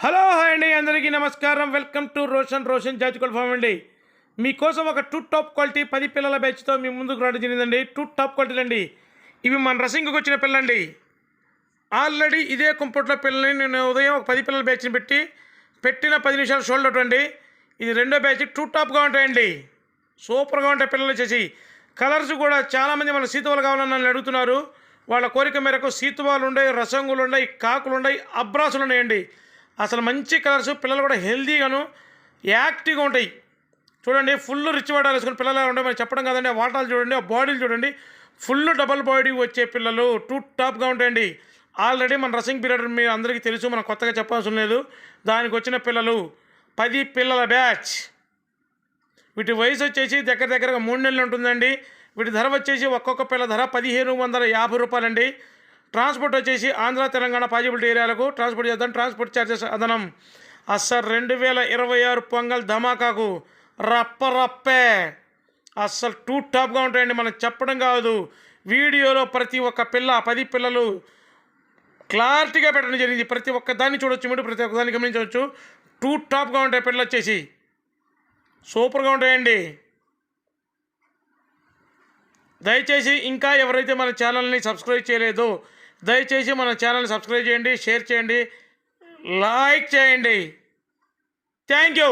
Hello hi అండి. అందరికీ నమస్కారం. Welcome to Roshan Roshan Jathikula farm అండి. మీకోసం ఒక టూ టాప్ క్వాలిటీ పది పిల్లల బ్యాచ్తో మీ ముందుకు రావడం జరిగిందండి. టూ టాప్ క్వాలిటీలు అండి. ఇవి మన రసింగ్కి వచ్చిన పిల్లండి ఆల్రెడీ ఇదే కుంపట్లో పిల్లల్ని నేను ఉదయం ఒక పది పిల్లల బ్యాచ్ని పెట్టి పెట్టిన పది నిమిషాలు షోల్డర్ అండి. ఇది రెండో బ్యాచ్. టూ టాప్గా ఉంటాయండి. సూపర్గా ఉంటాయి పిల్లలు వచ్చేసి. కలర్స్ కూడా చాలామంది మన సీతువాలు కావాలని నన్ను అడుగుతున్నారు. వాళ్ళ కోరిక మేరకు సీతువాలు ఉన్నాయి రసంగులు ఉన్నాయి కాకులు ఉన్నాయి అబ్రాసులు ఉన్నాయండి అసలు మంచి కలర్స్ పిల్లలు కూడా హెల్తీగాను యాక్టివ్గా ఉంటాయి. చూడండి ఫుల్ రిచ్ వాటర్ వేసుకుని పిల్లలు ఎలా ఉంటాయి మరి చెప్పడం కాదండి. ఆ వాటాలు చూడండి ఆ బాడీలు చూడండి. ఫుల్ డబల్ బాడీ వచ్చే పిల్లలు టూ టాప్గా ఉంటాయండి. ఆల్రెడీ మన రసింగ్ పీరియడ్ మీరు అందరికీ తెలుసు మనం కొత్తగా చెప్పాల్సిన లేదు. దానికి వచ్చిన పిల్లలు పది పిల్లల బ్యాచ్. వీటి వయసు వచ్చేసి దగ్గర దగ్గరగా మూడు నెలలు ఉంటుందండి. వీటి ధర వచ్చేసి ఒక్కొక్క పిల్ల ధర పదిహేను వందల యాభై రూపాయలండి. ట్రాన్స్పోర్ట్ వచ్చేసి ఆంధ్ర తెలంగాణ పాజిబిలిటీ ఏరియాలకు ట్రాన్స్పోర్ట్ చేద్దాం. ట్రాన్స్పోర్ట్ ఛార్జెస్ అదనం. అస్సలు రెండు వేల ఇరవై ఆరు పొంగల్ ధమాకాకు రప్ప రప్పే అస్సలు టూ టాప్గా ఉంటాయండి. మనం చెప్పడం కాదు. వీడియోలో ప్రతి ఒక్క పిల్ల పది పిల్లలు క్లారిటీగా పెట్టడం జరిగింది. ప్రతి ఒక్క దాన్ని చూడొచ్చు మీరు ప్రతి ఒక్కదాన్ని గమనించవచ్చు. టూ టాప్గా ఉంటాయి పిల్లలు వచ్చేసి. సూపర్గా ఉంటాయండి. దయచేసి ఇంకా ఎవరైతే మన ఛానల్ని సబ్స్క్రైబ్ చేయలేదో దయచేసి మన ఛానల్ని సబ్స్క్రైబ్ చేయండి షేర్ చేయండి లైక్ చేయండి. Thank you.